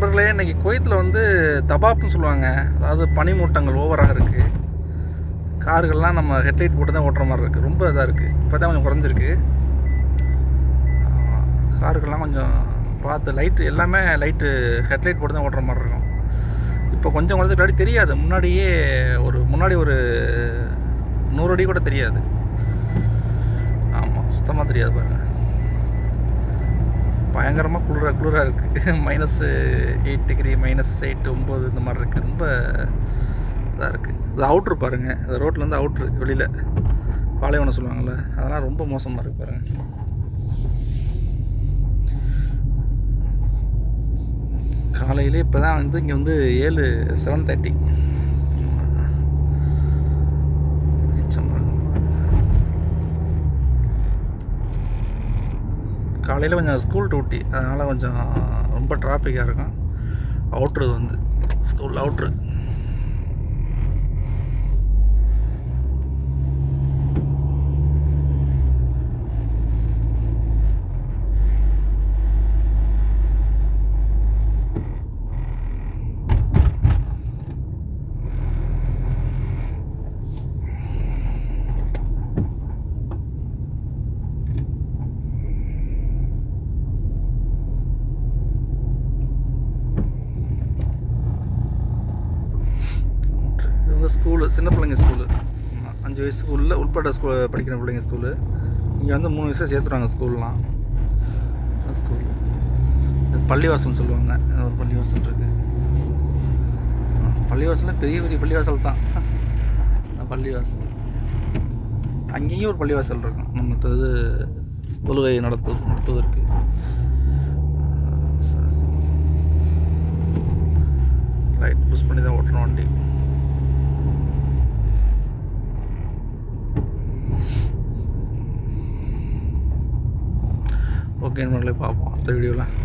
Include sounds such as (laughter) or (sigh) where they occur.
நண்பர்களே இன்னைக்கு குவைத்தில் வந்து தபாப்னு சொல்லுவாங்க. அதாவது பனிமூட்டங்கள் ஓவராக இருக்குது கார்கள்லாம் நம்ம ஹெட்லைட் போட்டு தான் ஓட்டுற மாதிரி இருக்குது ரொம்ப இதாக இருக்குது இப்போ தான் கொஞ்சம் குறைஞ்சிருக்கு. ஆமா, காருக்கெல்லாம் கொஞ்சம் பார்த்து லைட்டு எல்லாமே லைட்டு ஹெட்லைட் போட்டு தான் ஓட்டுற மாதிரி இருக்கும். இப்போ கொஞ்சம் குறைஞ்சிட்டு முன்னாடி தெரியாது. முன்னாடியே ஒரு முன்னாடி ஒரு நூறு அடி கூட தெரியாது. ஆமாம் சுத்தமாக தெரியாது பாருங்கள் பயங்கரமாக குளிராக குளிராக இருக்குது minus (laughs) eight degree minus eight ஒம்பது இந்த மாதிரி இருக்குது ரொம்ப இதாக இருக்குது இது அவுட்ரு பாருங்கள் அது ரோட்லேருந்து அவுட்ரு வெளியில். பாலைவனம் சொல்லுவாங்கள்ல அதெல்லாம் ரொம்ப மோசமாக இருக்குது பாருங்கள் காலையிலே இப்போ தான் வந்து இங்கே வந்து ஏழு செவன் தேர்ட்டி காலையில் கொஞ்சம் ஸ்கூல் டூட்டி அதனால் கொஞ்சம் ரொம்ப டிராஃபிக்காக இருக்கும். அவுட்ரு வந்து ஸ்கூல் அவுட்ரு இது வந்து ஸ்கூலு சின்ன பிள்ளைங்க ஸ்கூலு. அஞ்சு வயசு ஸ்கூலில் உள்பட்ட ஸ்கூல் படிக்கிற பிள்ளைங்க ஸ்கூலு. இங்கே வந்து மூணு வயசில் சேர்த்துருவாங்க ஸ்கூல்லாம். ஸ்கூல். பள்ளிவாசல்னு சொல்லுவாங்க. ஒரு பள்ளிவாசல் இருக்குது பள்ளிவாசலில் பெரிய பெரிய பள்ளிவாசல் தான். பள்ளிவாசல். அங்கேயும் ஒரு பள்ளிவாசல் இருக்கும். நம்ம இது தொழுகை நடத்து நடத்துவதற்கு. ரைட் புஷ் பண்ணி தான் ஓட்டணும் வண்டி. ஓகே நம்மளே பார்ப்போம் அடுத்த வீடியோவில்.